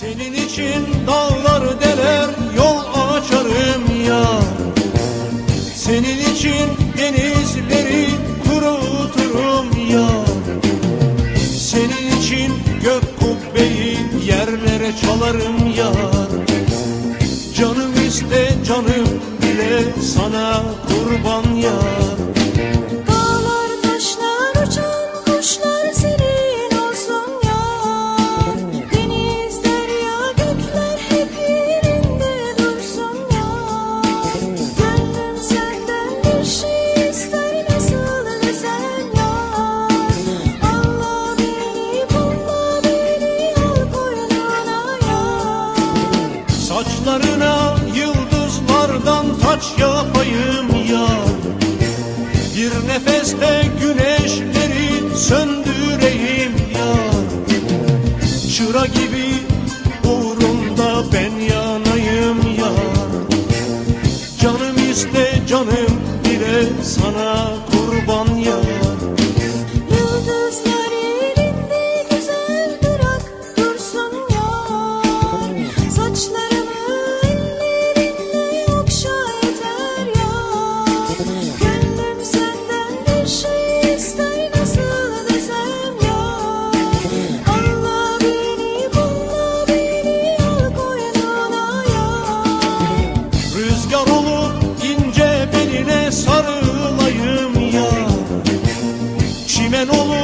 Senin için dağlar deler yol açarım ya. Senin için denizleri kuruturum ya. Senin için gök kubbeyi yerlere çalarım yar Canım iste canım bile sana kurban yar Saçlarına yıldızlardan taç yapayım yar Bir nefeste güneşleri söndüreyim yar Çıra gibi uğrunda ben yanayım yar Canım iste canım bile sana no